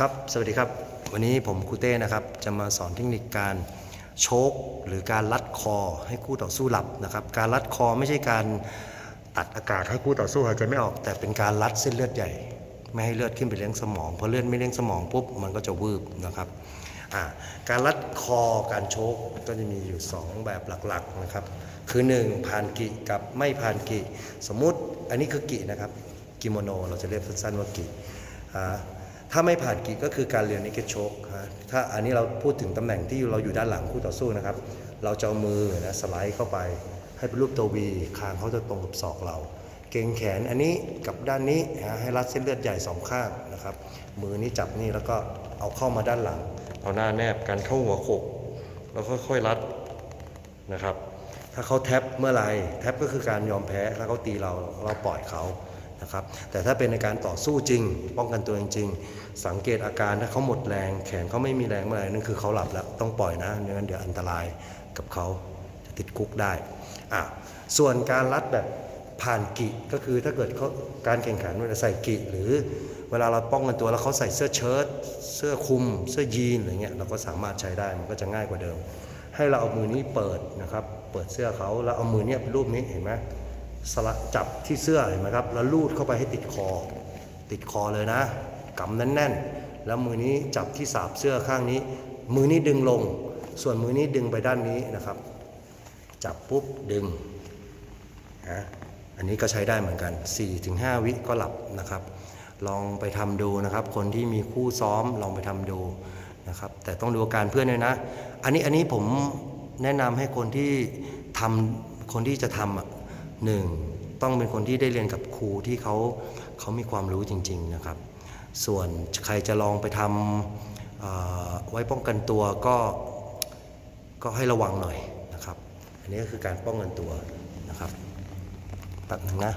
ครับ สวัสดีครับ วันนี้ผมครูเต้นะครับ จะมาสอนเทคนิคการโชกหรือการลัดคอให้คู่ต่อสู้หลับนะครับ การลัดคอไม่ใช่การตัดอากาศให้คู่ต่อสู้หายใจไม่ออก แต่เป็นการลัดเส้นเลือดใหญ่ ไม่ให้เลือดขึ้นไปเลี้ยงสมอง พอเลือดไม่เลี้ยงสมองปุ๊บมันก็จะวืบนะครับ การลัดคอการโชกก็จะมีอยู่ 2 แบบหลักๆนะครับ คือ 1 ผ่านกิกับไม่ผ่านกิ สมมุติอันนี้คือกินะครับ กิโมโนเราจะเรียกสั้นๆว่ากิอ่า ถ้าไม่ผ่านกิก็คือการเรียนนิเกตโชกถ้าอันนี้เราพูดถึงตำแหน่งที่เราอยู่ด้านหลังคู่ต่อสู้นะครับ เราจะเอามือนะสไลด์เข้าไป ให้เป็นรูปตัววีคางเขาจะตรงกับศอกเรา เกรงแขนอันนี้กับด้านนี้นะให้รัดเส้นเลือดใหญ่สองข้างนะครับ มือนี้จับนี่แล้วก็เอาเข้ามาด้านหลัง เอาหน้าแนบกันเข้าหัวโขกแล้วค่อยๆรัดนะครับ ถ้าเขาแท็บเมื่อไหรแท็บก็คือการยอมแพ้ถ้าเขาตีเราเราปล่อยเขา นะครับ แต่ถ้าเป็นในการต่อสู้จริง ป้องกันตัวจริงๆสังเกตอาการถ้าเขาหมดแรง แขนเขาไม่มีแรงเมื่อไหร่นั่นคือเขาหลับแล้วต้องปล่อยนะไม่งั้นเดี๋ยวอันตรายกับเขาจะติดคุกได้อะส่วนการรัดแบบผ่านกิก็คือถ้าเกิดเขาการแข่งขันเวลาใส่กิหรือเวลาเราป้องกันตัวแล้วเขาใส่เสื้อเชิ้ตเสื้อคลุม เสื้อยีนอะไรเงี้ยเราก็สามารถใช้ได้มันก็จะง่ายกว่าเดิม ให้เราเอามือนี้เปิดนะครับ เปิดเสื้อเขาแล้วเอามือเนี้ยเป็นรูปนี้เห็นไหม สลัดจับที่เสื้อเห็นไหมครับ แล้วลูดเข้าไปให้ติดคอ ติดคอเลยนะกำแน่นๆ แล้วมือนี้จับที่สาบเสื้อข้างนี้ มือนี้ดึงลง ส่วนมือนี้ดึงไปด้านนี้นะครับ จับปุ๊บดึงนะอันนี้ก็ใช้ได้เหมือนกัน 4-5 วิก็หลับนะครับ ลองไปทำดูนะครับ คนที่มีคู่ซ้อมลองไปทำดูนะครับ แต่ต้องดูอาการเพื่อนด้วยนะ อันนี้อันนี้ผมแนะนำให้คนที่ทำคนที่จะทำอะ หนึ่งต้องเป็นคนที่ได้เรียนกับครูที่เขาเขามีความรู้จริง ๆนะครับ ส่วนใครจะลองไปทำไว้ป้องกันตัวก็ก็ให้ระวังหน่อยนะครับ อันนี้ก็คือการป้องกันตัวนะครับแป๊บนึงนะ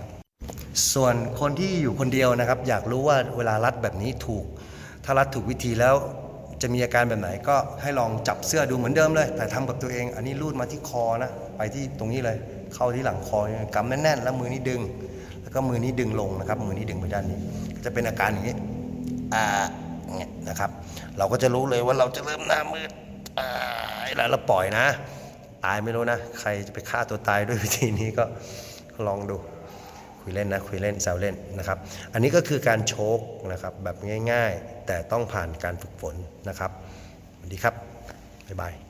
ส่วนคนที่อยู่คนเดียวนะครับ อยากรู้ว่าเวลารัดแบบนี้ถูก ถ้ารัดถูกวิธีแล้วจะมีอาการแบบไหนก็ให้ลองจับเสื้อดูเหมือนเดิมเลย แต่ทำกับตัวเอง อันนี้รูดมาที่คอนะ ไปที่ตรงนี้เลย เข้าที่หลังคอกำแน่นๆแล้วมือนี้ดึง แล้วก็มือนี้ดึงลงนะครับ มือนี้ดึงไปด้านนี้ จะเป็นอาการอย่างนี้อ่าเงี้ยนะครับ เราก็จะรู้เลยว่าเราจะเริ่มหน้ามืดอ่าแล้วเราปล่อยนะ ตายไม่รู้นะ ใครจะไปฆ่าตัวตายด้วยวิธีนี้ก็ลองดูคุยเล่นนะคุยเล่นแซวเล่นนะครับ อันนี้ก็คือการโชกนะครับแบบง่ายๆ แต่ต้องผ่านการฝึกฝนนะครับสวัสดีครับ บ๊ายบาย